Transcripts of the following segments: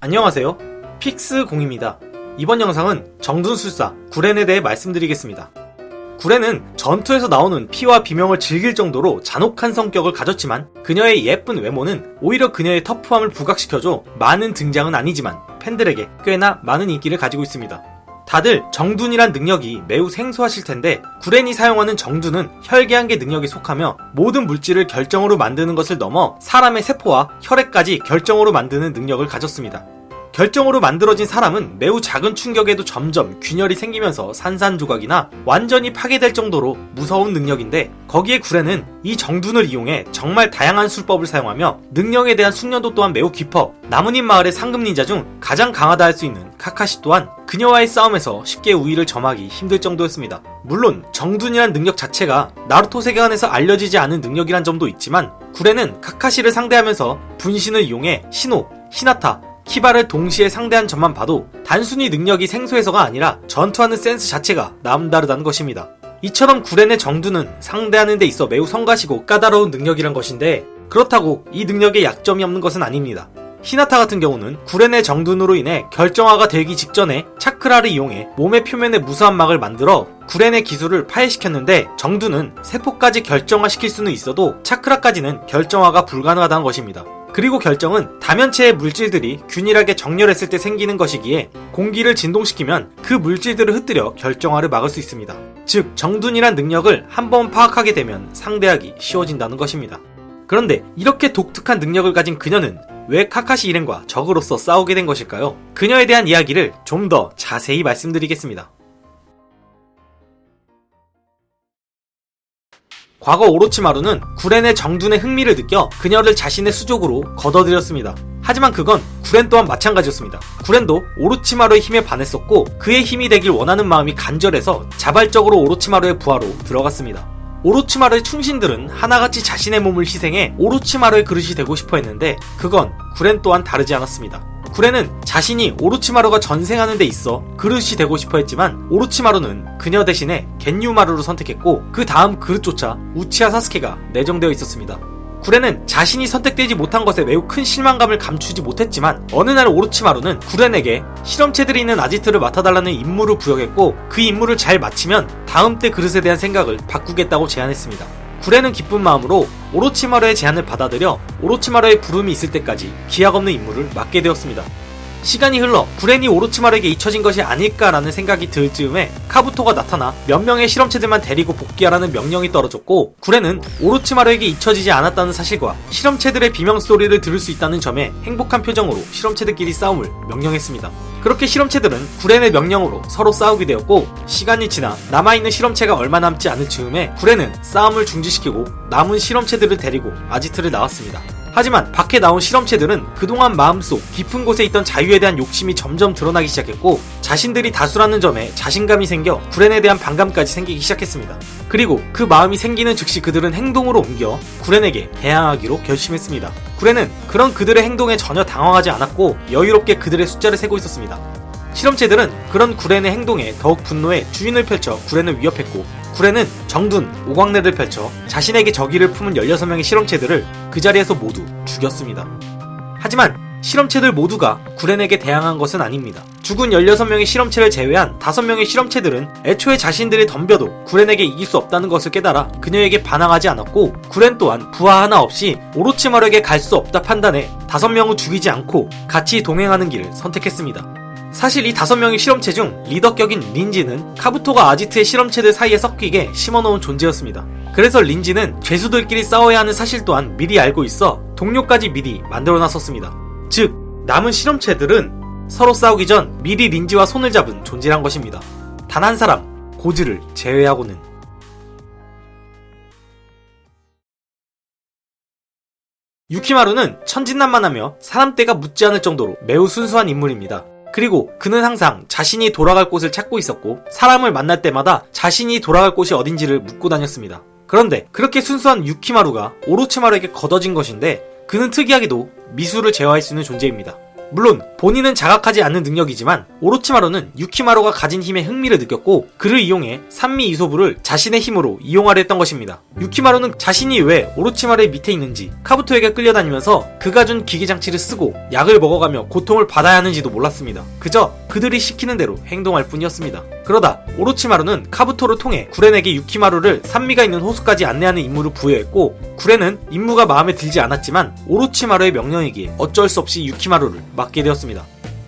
안녕하세요. 픽스공입니다. 이번 영상은 정둔술사 구렌에 대해 말씀드리겠습니다. 구렌은 전투에서 나오는 피와 비명을 즐길 정도로 잔혹한 성격을 가졌지만 그녀의 예쁜 외모는 오히려 그녀의 터프함을 부각시켜줘 많은 등장은 아니지만 팬들에게 꽤나 많은 인기를 가지고 있습니다. 다들 정둔이란 능력이 매우 생소하실 텐데 구렌이 사용하는 정둔은 혈계한계 능력에 속하며 모든 물질을 결정으로 만드는 것을 넘어 사람의 세포와 혈액까지 결정으로 만드는 능력을 가졌습니다. 결정으로 만들어진 사람은 매우 작은 충격에도 점점 균열이 생기면서 산산조각이나 완전히 파괴될 정도로 무서운 능력인데 거기에 구레는 이 정둔을 이용해 정말 다양한 술법을 사용하며 능력에 대한 숙련도 또한 매우 깊어 나뭇잎 마을의 상급 닌자 중 가장 강하다 할 수 있는 카카시 또한 그녀와의 싸움에서 쉽게 우위를 점하기 힘들 정도였습니다. 물론 정둔이란 능력 자체가 나루토 세계관에서 알려지지 않은 능력이란 점도 있지만 구레는 카카시를 상대하면서 분신을 이용해 신호, 히나타, 키바를 동시에 상대한 점만 봐도 단순히 능력이 생소해서가 아니라 전투하는 센스 자체가 남다르다는 것입니다. 이처럼 구렌의 정두는 상대하는 데 있어 매우 성가시고 까다로운 능력이란 것인데 그렇다고 이 능력에 약점이 없는 것은 아닙니다. 히나타 같은 경우는 구렌의 정둔으로 인해 결정화가 되기 직전에 차크라를 이용해 몸의 표면에 무수한 막을 만들어 구렌의 기술을 파해시켰는데 정둔은 세포까지 결정화시킬 수는 있어도 차크라까지는 결정화가 불가능하다는 것입니다. 그리고 결정은 다면체의 물질들이 균일하게 정렬했을 때 생기는 것이기에 공기를 진동시키면 그 물질들을 흩뜨려 결정화를 막을 수 있습니다. 즉, 정둔이란 능력을 한번 파악하게 되면 상대하기 쉬워진다는 것입니다. 그런데 이렇게 독특한 능력을 가진 그녀는 왜 카카시 일행과 적으로서 싸우게 된 것일까요? 그녀에 대한 이야기를 좀 더 자세히 말씀드리겠습니다. 과거 오로치마루는 구렌의 정둔에 흥미를 느껴 그녀를 자신의 수족으로 걷어들였습니다. 하지만 그건 구렌 또한 마찬가지였습니다. 구렌도 오로치마루의 힘에 반했었고 그의 힘이 되길 원하는 마음이 간절해서 자발적으로 오로치마루의 부하로 들어갔습니다. 오로치마루의 충신들은 하나같이 자신의 몸을 희생해 오로치마루의 그릇이 되고 싶어 했는데 그건 구렌 또한 다르지 않았습니다. 구레는 자신이 오로치마루가 전생하는 데 있어 그릇이 되고 싶어 했지만 오로치마루는 그녀 대신에 겐유마루를 선택했고 그 다음 그릇조차 우치아 사스케가 내정되어 있었습니다. 구레는 자신이 선택되지 못한 것에 매우 큰 실망감을 감추지 못했지만 어느 날 오로치마루는 구렌에게 실험체들이 있는 아지트를 맡아달라는 임무를 부여했고 그 임무를 잘 마치면 다음 때 그릇에 대한 생각을 바꾸겠다고 제안했습니다. 구레는 기쁜 마음으로 오로치마루의 제안을 받아들여 오로치마루의 부름이 있을 때까지 기약 없는 임무를 맡게 되었습니다. 시간이 흘러 구렌이 오로치마루에게 잊혀진 것이 아닐까라는 생각이 들 즈음에 카부토가 나타나 몇 명의 실험체들만 데리고 복귀하라는 명령이 떨어졌고 구렌은 오로치마루에게 잊혀지지 않았다는 사실과 실험체들의 비명 소리를 들을 수 있다는 점에 행복한 표정으로 실험체들끼리 싸움을 명령했습니다. 그렇게 실험체들은 구렌의 명령으로 서로 싸우게 되었고 시간이 지나 남아있는 실험체가 얼마 남지 않을 즈음에 구렌은 싸움을 중지시키고 남은 실험체들을 데리고 아지트를 나왔습니다. 하지만 밖에 나온 실험체들은 그동안 마음속 깊은 곳에 있던 자유에 대한 욕심이 점점 드러나기 시작했고 자신들이 다수라는 점에 자신감이 생겨 구렌에 대한 반감까지 생기기 시작했습니다. 그리고 그 마음이 생기는 즉시 그들은 행동으로 옮겨 구렌에게 대항하기로 결심했습니다. 구렌은 그런 그들의 행동에 전혀 당황하지 않았고 여유롭게 그들의 숫자를 세고 있었습니다. 실험체들은 그런 구렌의 행동에 더욱 분노해 주인을 펼쳐 구렌을 위협했고 구렌은 정둔, 오광내를 펼쳐 자신에게 적의를 품은 16명의 실험체들을 그 자리에서 모두 죽였습니다. 하지만 실험체들 모두가 구렌에게 대항한 것은 아닙니다. 죽은 16명의 실험체를 제외한 5명의 실험체들은 애초에 자신들이 덤벼도 구렌에게 이길 수 없다는 것을 깨달아 그녀에게 반항하지 않았고 구렌 또한 부하 하나 없이 오로치마루에게 갈 수 없다 판단해 5명을 죽이지 않고 같이 동행하는 길을 선택했습니다. 사실 이 다섯 명의 실험체 중 리더격인 린지는 카부토가 아지트의 실험체들 사이에 섞이게 심어놓은 존재였습니다. 그래서 린지는 죄수들끼리 싸워야 하는 사실 또한 미리 알고 있어 동료까지 미리 만들어놨었습니다. 즉 남은 실험체들은 서로 싸우기 전 미리 린지와 손을 잡은 존재란 것입니다. 단 한 사람 고즈를 제외하고는 유키마루는 천진난만하며 사람떼가 묻지 않을 정도로 매우 순수한 인물입니다. 그리고 그는 항상 자신이 돌아갈 곳을 찾고 있었고 사람을 만날 때마다 자신이 돌아갈 곳이 어딘지를 묻고 다녔습니다. 그런데 그렇게 순수한 유키마루가 오로치마루에게 걷어진 것인데 그는 특이하게도 미술을 제어할 수 있는 존재입니다. 물론 본인은 자각하지 않는 능력이지만 오로치마루는 유키마루가 가진 힘에 흥미를 느꼈고 그를 이용해 산미 이소부를 자신의 힘으로 이용하려 했던 것입니다. 유키마루는 자신이 왜 오로치마루의 밑에 있는지 카부토에게 끌려다니면서 그가 준 기계장치를 쓰고 약을 먹어가며 고통을 받아야 하는지도 몰랐습니다. 그저 그들이 시키는 대로 행동할 뿐이었습니다. 그러다 오로치마루는 카부토를 통해 구렌에게 유키마루를 산미가 있는 호수까지 안내하는 임무를 부여했고 구렌은 임무가 마음에 들지 않았지만 오로치마루의 명령이기에 어쩔 수 없이 유키마루를 맡게 되었습니다.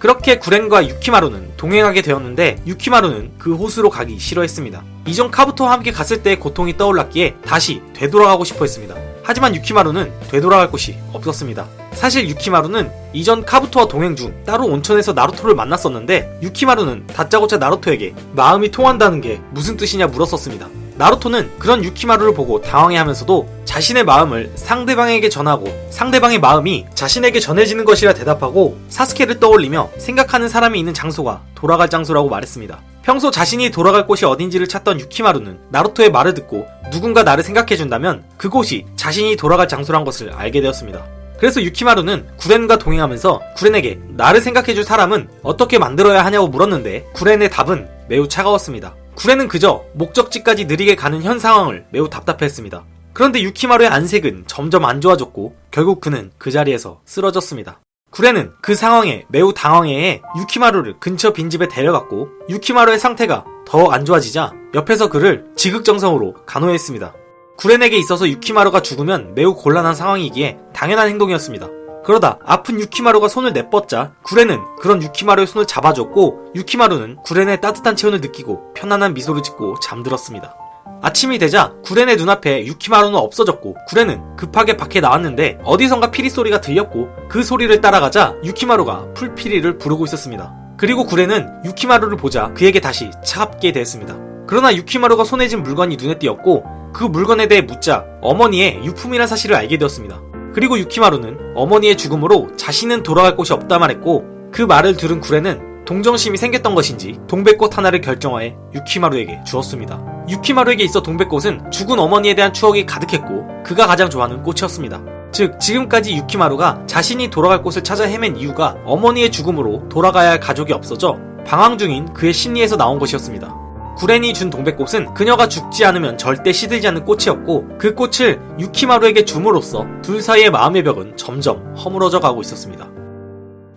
그렇게 구렌과 유키마루는 동행하게 되었는데 유키마루는 그 호수로 가기 싫어했습니다. 이전 카부토와 함께 갔을 때의 고통이 떠올랐기에 다시 되돌아가고 싶어 했습니다. 하지만 유키마루는 되돌아갈 곳이 없었습니다. 사실 유키마루는 이전 카부토와 동행 중 따로 온천에서 나루토를 만났었는데 유키마루는 다짜고짜 나루토에게 마음이 통한다는 게 무슨 뜻이냐 물었었습니다. 나루토는 그런 유키마루를 보고 당황해하면서도 자신의 마음을 상대방에게 전하고 상대방의 마음이 자신에게 전해지는 것이라 대답하고 사스케를 떠올리며 생각하는 사람이 있는 장소가 돌아갈 장소라고 말했습니다. 평소 자신이 돌아갈 곳이 어딘지를 찾던 유키마루는 나루토의 말을 듣고 누군가 나를 생각해준다면 그곳이 자신이 돌아갈 장소란 것을 알게 되었습니다. 그래서 유키마루는 구렌과 동행하면서 구렌에게 나를 생각해줄 사람은 어떻게 만들어야 하냐고 물었는데 구렌의 답은 매우 차가웠습니다. 구렌은 그저 목적지까지 느리게 가는 현 상황을 매우 답답해했습니다. 그런데 유키마루의 안색은 점점 안 좋아졌고 결국 그는 그 자리에서 쓰러졌습니다. 구렌은 그 상황에 매우 당황해해 유키마루를 근처 빈집에 데려갔고 유키마루의 상태가 더 안 좋아지자 옆에서 그를 지극정성으로 간호했습니다. 구렌에게 있어서 유키마루가 죽으면 매우 곤란한 상황이기에 당연한 행동이었습니다. 그러다 아픈 유키마루가 손을 내뻗자 구렌은 그런 유키마루의 손을 잡아줬고 유키마루는 구렌의 따뜻한 체온을 느끼고 편안한 미소를 짓고 잠들었습니다. 아침이 되자 구렌의 눈앞에 유키마루는 없어졌고 구렌은 급하게 밖에 나왔는데 어디선가 피리 소리가 들렸고 그 소리를 따라가자 유키마루가 풀피리를 부르고 있었습니다. 그리고 구렌은 유키마루를 보자 그에게 다시 차갑게 됐습니다. 그러나 유키마루가 손에 쥔 물건이 눈에 띄었고 그 물건에 대해 묻자 어머니의 유품이란 사실을 알게 되었습니다. 그리고 유키마루는 어머니의 죽음으로 자신은 돌아갈 곳이 없다 말했고 그 말을 들은 구레는 동정심이 생겼던 것인지 동백꽃 하나를 결정하여 유키마루에게 주었습니다. 유키마루에게 있어 동백꽃은 죽은 어머니에 대한 추억이 가득했고 그가 가장 좋아하는 꽃이었습니다. 즉 지금까지 유키마루가 자신이 돌아갈 곳을 찾아 헤맨 이유가 어머니의 죽음으로 돌아가야 할 가족이 없어져 방황 중인 그의 심리에서 나온 것이었습니다. 구렌이 준 동백꽃은 그녀가 죽지 않으면 절대 시들지 않는 꽃이었고 그 꽃을 유키마루에게 줌으로써 둘 사이의 마음의 벽은 점점 허물어져 가고 있었습니다.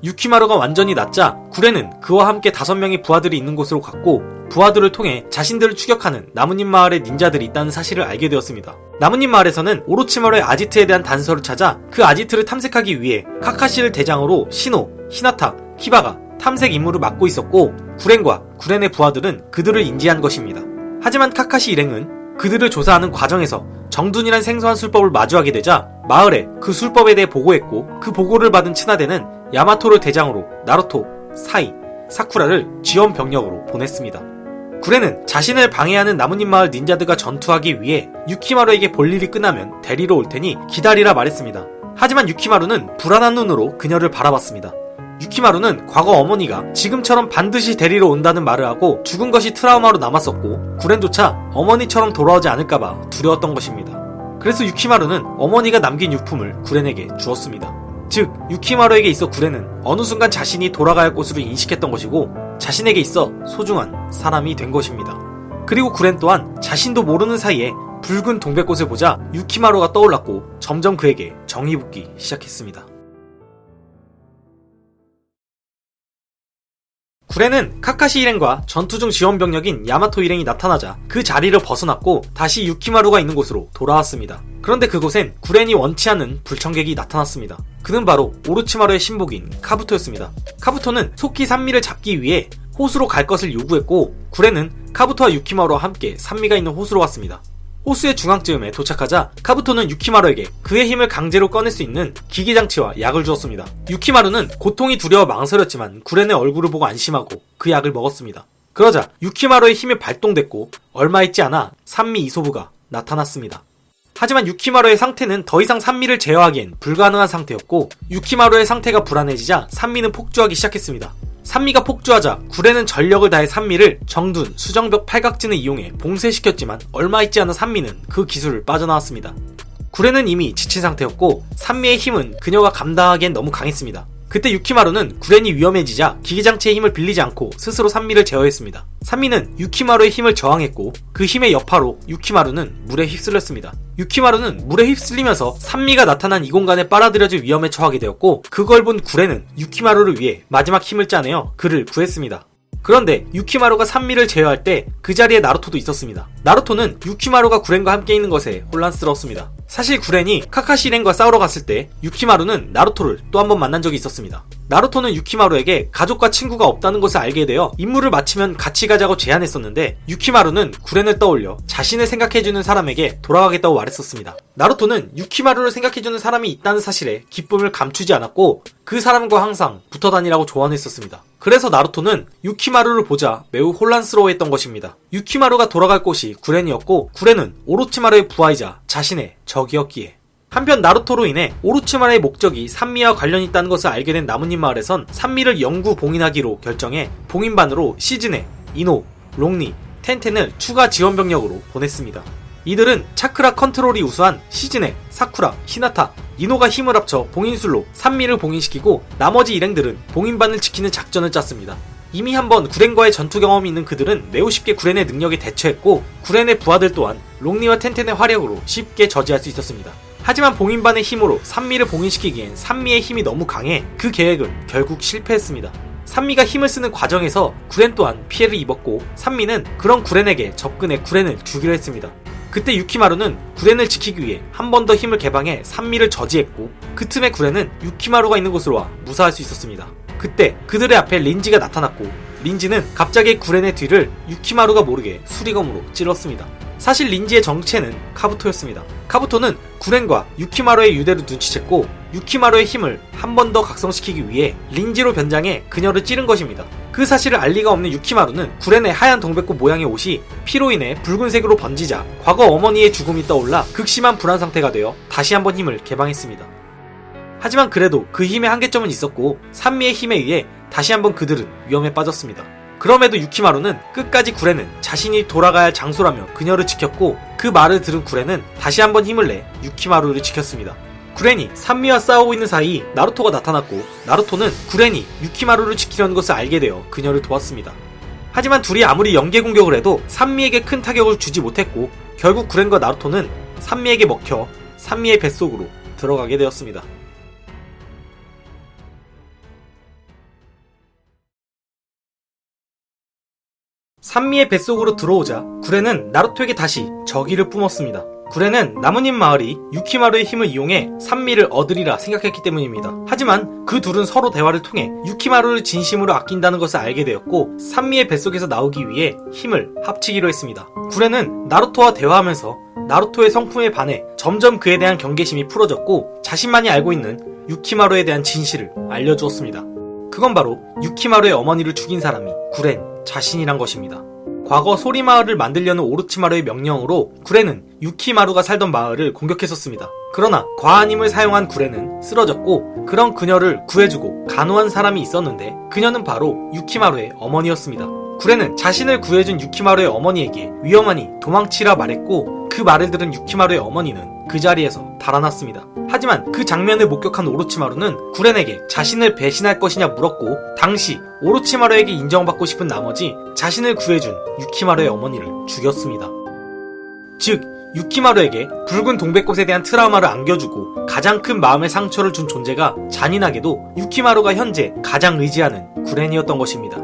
유키마루가 완전히 낫자 구렌은 그와 함께 다섯 명의 부하들이 있는 곳으로 갔고 부하들을 통해 자신들을 추격하는 나뭇잎 마을에 닌자들이 있다는 사실을 알게 되었습니다. 나뭇잎 마을에서는 오로치마루의 아지트에 대한 단서를 찾아 그 아지트를 탐색하기 위해 카카시를 대장으로 시노, 히나타, 키바가 탐색 임무를 맡고 있었고 구렌과 구렌의 부하들은 그들을 인지한 것입니다. 하지만 카카시 일행은 그들을 조사하는 과정에서 정둔이란 생소한 술법을 마주하게 되자 마을에 그 술법에 대해 보고했고 그 보고를 받은 츠나데는 야마토를 대장으로 나루토, 사이, 사쿠라를 지원 병력으로 보냈습니다. 구레는 자신을 방해하는 나뭇잎 마을 닌자들과 전투하기 위해 유키마루에게 볼 일이 끝나면 데리러 올 테니 기다리라 말했습니다. 하지만 유키마루는 불안한 눈으로 그녀를 바라봤습니다. 유키마루는 과거 어머니가 지금처럼 반드시 데리러 온다는 말을 하고 죽은 것이 트라우마로 남았었고 구렌조차 어머니처럼 돌아오지 않을까봐 두려웠던 것입니다. 그래서 유키마루는 어머니가 남긴 유품을 구렌에게 주었습니다. 즉 유키마루에게 있어 구렌은 어느 순간 자신이 할 곳으로 인식했던 것이고 자신에게 있어 소중한 사람이 된 것입니다. 그리고 구렌 또한 자신도 모르는 사이에 붉은 동백꽃을 보자 유키마루가 떠올랐고 점점 그에게 정이 붙기 시작했습니다. 구레는 카카시 일행과 전투 중 지원 병력인 야마토 일행이 나타나자 그 자리를 벗어났고 다시 유키마루가 있는 곳으로 돌아왔습니다. 그런데 그곳엔 구렌이 원치 않는 불청객이 나타났습니다. 그는 바로 오르치마루의 신복인 카부토였습니다. 카부토는 속히 산미를 잡기 위해 호수로 갈 것을 요구했고 구레는 카부토와 유키마루와 함께 산미가 있는 호수로 왔습니다. 호수의 중앙쯤에 도착하자 카부토는 유키마루에게 그의 힘을 강제로 꺼낼 수 있는 기계장치와 약을 주었습니다. 유키마루는 고통이 두려워 망설였지만 구렌의 얼굴을 보고 안심하고 그 약을 먹었습니다. 그러자 유키마루의 힘이 발동됐고 얼마 있지 않아 산미 이소부가 나타났습니다. 하지만 유키마루의 상태는 더 이상 산미를 제어하기엔 불가능한 상태였고 유키마루의 상태가 불안해지자 산미는 폭주하기 시작했습니다. 산미가 폭주하자 구레는 전력을 다해 산미를 정둔, 수정벽 팔각진을 이용해 봉쇄시켰지만 얼마 있지 않은 산미는 그 기술을 빠져나왔습니다. 구레는 이미 지친 상태였고 산미의 힘은 그녀가 감당하기엔 너무 강했습니다. 그때 유키마루는 구렌이 위험해지자 기계장치의 힘을 빌리지 않고 스스로 산미를 제어했습니다. 산미는 유키마루의 힘을 저항했고 그 힘의 여파로 유키마루는 물에 휩쓸렸습니다. 유키마루는 물에 휩쓸리면서 산미가 나타난 이 공간에 빨아들여질 위험에 처하게 되었고 그걸 본 구레는 유키마루를 위해 마지막 힘을 짜내어 그를 구했습니다. 그런데 유키마루가 산미를 제어할 때 그 자리에 나루토도 있었습니다. 나루토는 유키마루가 구렌과 함께 있는 것에 혼란스러웠습니다. 사실 구렌이 카카시 렌과 싸우러 갔을 때 유키마루는 나루토를 또 한 번 만난 적이 있었습니다. 나루토는 유키마루에게 가족과 친구가 없다는 것을 알게 되어 임무를 마치면 같이 가자고 제안했었는데 유키마루는 구렌을 떠올려 자신을 생각해주는 사람에게 돌아가겠다고 말했었습니다. 나루토는 유키마루를 생각해주는 사람이 있다는 사실에 기쁨을 감추지 않았고 그 사람과 항상 붙어 다니라고 조언했었습니다. 그래서 나루토는 유키마루를 보자 매우 혼란스러워했던 것입니다. 유키마루가 돌아갈 곳이 구렌이었고 구렌은 오로치마루의 부하이자 자신의 적 이었기에 한편 나루토로 인해 오로치마루의 목적이 산미와 관련이 있다는 것을 알게 된 나뭇잎 마을에선 산미를 영구 봉인하기로 결정해 봉인반으로 시즈네, 이노, 롱리, 텐텐을 추가 지원 병력으로 보냈습니다. 이들은 차크라 컨트롤이 우수한 시즈네, 사쿠라, 히나타, 이노가 힘을 합쳐 봉인술로 산미를 봉인시키고 나머지 일행들은 봉인반을 지키는 작전을 짰습니다. 이미 한번 구렌과의 전투 경험이 있는 그들은 매우 쉽게 구렌의 능력에 대처했고 구렌의 부하들 또한 롱리와 텐텐의 화력으로 쉽게 저지할 수 있었습니다. 하지만 봉인반의 힘으로 산미를 봉인시키기엔 산미의 힘이 너무 강해 그 계획은 결국 실패했습니다. 산미가 힘을 쓰는 과정에서 구렌 또한 피해를 입었고 산미는 그런 구렌에게 접근해 구렌을 죽이려 했습니다. 그때 유키마루는 구렌을 지키기 위해 한 번 더 힘을 개방해 산미를 저지했고 그 틈에 구렌은 유키마루가 있는 곳으로 와 무사할 수 있었습니다. 그때 그들의 앞에 린지가 나타났고 린지는 갑자기 구렌의 뒤를 유키마루가 모르게 수리검으로 찔렀습니다. 사실 린지의 정체는 카부토였습니다. 카부토는 구렌과 유키마루의 유대를 눈치챘고 유키마루의 힘을 한 번 더 각성시키기 위해 린지로 변장해 그녀를 찌른 것입니다. 그 사실을 알 리가 없는 유키마루는 구렌의 하얀 동백꽃 모양의 옷이 피로 인해 붉은색으로 번지자 과거 어머니의 죽음이 떠올라 극심한 불안 상태가 되어 다시 한번 힘을 개방했습니다. 하지만 그래도 그 힘의 한계점은 있었고 산미의 힘에 의해 다시 한번 그들은 위험에 빠졌습니다. 그럼에도 유키마루는 끝까지 구레는 자신이 돌아가야 할 장소라며 그녀를 지켰고 그 말을 들은 구레는 다시 한번 힘을 내 유키마루를 지켰습니다. 구렌이 산미와 싸우고 있는 사이 나루토가 나타났고 나루토는 구렌이 유키마루를 지키려는 것을 알게 되어 그녀를 도왔습니다. 하지만 둘이 아무리 연계 공격을 해도 산미에게 큰 타격을 주지 못했고 결국 구렌과 나루토는 산미에게 먹혀 산미의 뱃속으로 들어가게 되었습니다. 산미의 뱃속으로 들어오자 구레는 나루토에게 다시 저기를 뿜었습니다. 구레는 나뭇잎 마을이 유키마루의 힘을 이용해 산미를 얻으리라 생각했기 때문입니다. 하지만 그 둘은 서로 대화를 통해 유키마루를 진심으로 아낀다는 것을 알게 되었고 산미의 뱃속에서 나오기 위해 힘을 합치기로 했습니다. 구레는 나루토와 대화하면서 나루토의 성품에 반해 점점 그에 대한 경계심이 풀어졌고 자신만이 알고 있는 유키마루에 대한 진실을 알려주었습니다. 그건 바로 유키마루의 어머니를 죽인 사람이 구렌 자신이란 것입니다. 과거 소리마을을 만들려는 오르치마루의 명령으로 구레는 유키마루가 살던 마을을 공격했었습니다. 그러나 과한 힘을 사용한 구레는 쓰러졌고 그런 그녀를 구해주고 간호한 사람이 있었는데 그녀는 바로 유키마루의 어머니였습니다. 구레는 자신을 구해준 유키마루의 어머니에게 위험하니 도망치라 말했고 그 말을 들은 유키마루의 어머니는 그 자리에서 달아났습니다. 하지만 그 장면을 목격한 오로치마루는 구렌에게 자신을 배신할 것이냐 물었고 당시 오로치마루에게 인정받고 싶은 나머지 자신을 구해준 유키마루의 어머니를 죽였습니다. 즉 유키마루에게 붉은 동백꽃에 대한 트라우마를 안겨주고 가장 큰 마음의 상처를 준 존재가 잔인하게도 유키마루가 현재 가장 의지하는 구렌이었던 것입니다.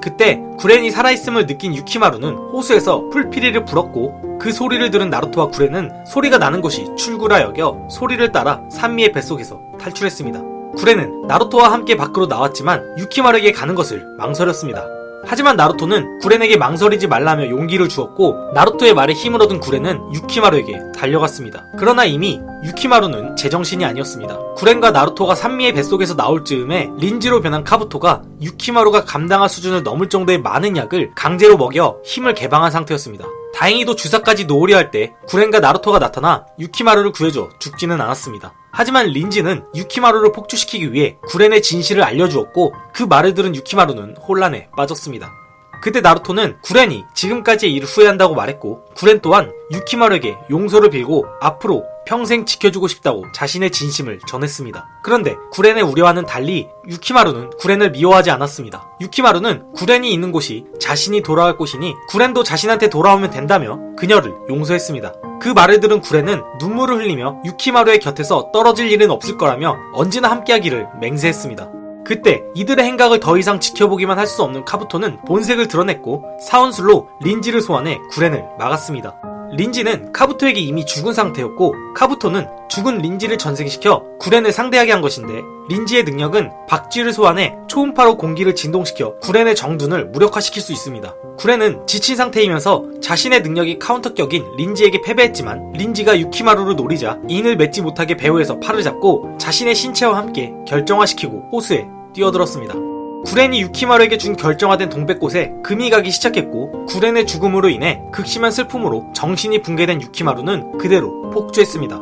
그때 구렌이 살아있음을 느낀 유키마루는 호수에서 풀피리를 불었고 그 소리를 들은 나루토와 구렌은 소리가 나는 곳이 출구라 여겨 소리를 따라 산미의 뱃속에서 탈출했습니다. 구렌은 나루토와 함께 밖으로 나왔지만 유키마루에게 가는 것을 망설였습니다. 하지만 나루토는 구렌에게 망설이지 말라며 용기를 주었고 나루토의 말에 힘을 얻은 구렌은 유키마루에게 달려갔습니다. 그러나 이미 유키마루는 제정신이 아니었습니다. 구렌과 나루토가 산미의 뱃속에서 나올 즈음에 린지로 변한 카부토가 유키마루가 감당할 수준을 넘을 정도의 많은 약을 강제로 먹여 힘을 개방한 상태였습니다. 다행히도 주사까지 놓으려 할 때 구렌과 나루토가 나타나 유키마루를 구해줘 죽지는 않았습니다. 하지만 린지는 유키마루를 폭주시키기 위해 구렌의 진실을 알려주었고 그 말을 들은 유키마루는 혼란에 빠졌습니다. 그때 나루토는 구렌이 지금까지의 일을 후회한다고 말했고 구렌 또한 유키마루에게 용서를 빌고 앞으로 평생 지켜주고 싶다고 자신의 진심을 전했습니다. 그런데 구렌의 우려와는 달리 유키마루는 구렌을 미워하지 않았습니다. 유키마루는 구렌이 있는 곳이 자신이 돌아갈 곳이니 구렌도 자신한테 돌아오면 된다며 그녀를 용서했습니다. 그 말을 들은 구렌은 눈물을 흘리며 유키마루의 곁에서 떨어질 일은 없을 거라며 언제나 함께하기를 맹세했습니다. 그때 이들의 행각을 더 이상 지켜보기만 할 수 없는 카부토는 본색을 드러냈고 사원술로 린지를 소환해 구렌을 막았습니다. 린지는 카부토에게 이미 죽은 상태였고 카부토는 죽은 린지를 전생시켜 구렌을 상대하게 한 것인데 린지의 능력은 박쥐를 소환해 초음파로 공기를 진동시켜 구렌의 정둔을 무력화시킬 수 있습니다. 구렌은 지친 상태이면서 자신의 능력이 카운터격인 린지에게 패배했지만 린지가 유키마루를 노리자 인을 맺지 못하게 배후에서 팔을 잡고 자신의 신체와 함께 결정화시키고 호수에 뛰어들었습니다. 구렌이 유키마루에게 준 결정화된 동백꽃에 금이 가기 시작했고 구렌의 죽음으로 인해 극심한 슬픔으로 정신이 붕괴된 유키마루는 그대로 폭주했습니다.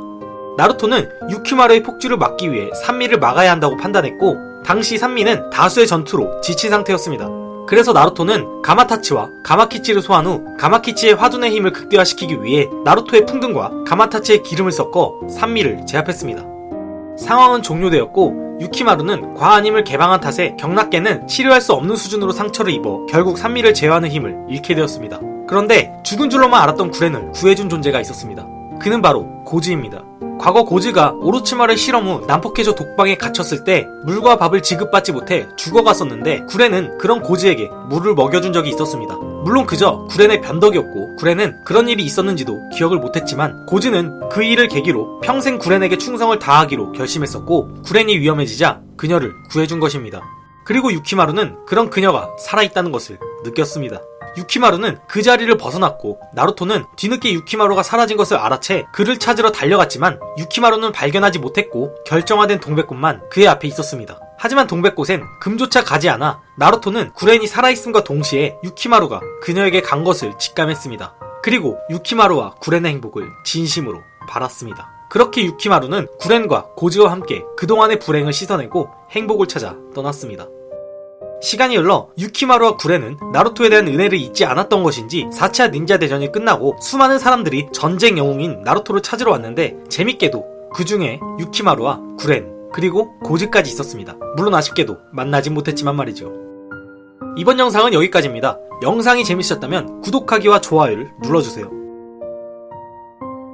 나루토는 유키마루의 폭주를 막기 위해 산미를 막아야 한다고 판단했고 당시 산미는 다수의 전투로 지친 상태였습니다. 그래서 나루토는 가마타치와 가마키치를 소환 후 가마키치의 화둔의 힘을 극대화시키기 위해 나루토의 풍등과 가마타치의 기름을 섞어 산미를 제압했습니다. 상황은 종료되었고 유키마루는 과한 힘을 개방한 탓에 경락계는 치료할 수 없는 수준으로 상처를 입어 결국 산미를 제어하는 힘을 잃게 되었습니다. 그런데 죽은 줄로만 알았던 구렌을 구해준 존재가 있었습니다. 그는 바로 고지입니다. 과거 고즈가 오로치마를 실험 후 난폭해져 독방에 갇혔을 때 물과 밥을 지급받지 못해 죽어갔었는데 구렌은 그런 고즈에게 물을 먹여준 적이 있었습니다. 물론 그저 구렌의 변덕이었고 구렌은 그런 일이 있었는지도 기억을 못했지만 고즈는 그 일을 계기로 평생 구렌에게 충성을 다하기로 결심했었고 구렌이 위험해지자 그녀를 구해준 것입니다. 그리고 유키마루는 그런 그녀가 살아있다는 것을 느꼈습니다. 유키마루는 그 자리를 벗어났고 나루토는 뒤늦게 유키마루가 사라진 것을 알아채 그를 찾으러 달려갔지만 유키마루는 발견하지 못했고 결정화된 동백꽃만 그의 앞에 있었습니다. 하지만 동백꽃엔 금조차 가지 않아 나루토는 구렌이 살아있음과 동시에 유키마루가 그녀에게 간 것을 직감했습니다. 그리고 유키마루와 구렌의 행복을 진심으로 바랐습니다. 그렇게 유키마루는 구렌과 고즈와 함께 그동안의 불행을 씻어내고 행복을 찾아 떠났습니다. 시간이 흘러 유키마루와 구레는 나루토에 대한 은혜를 잊지 않았던 것인지 4차 닌자 대전이 끝나고 수많은 사람들이 전쟁 영웅인 나루토를 찾으러 왔는데 재밌게도 그 중에 유키마루와 구렌 그리고 고즈까지 있었습니다. 물론 아쉽게도 만나진 못했지만 말이죠. 이번 영상은 여기까지입니다. 영상이 재밌으셨다면 구독하기와 좋아요를 눌러주세요.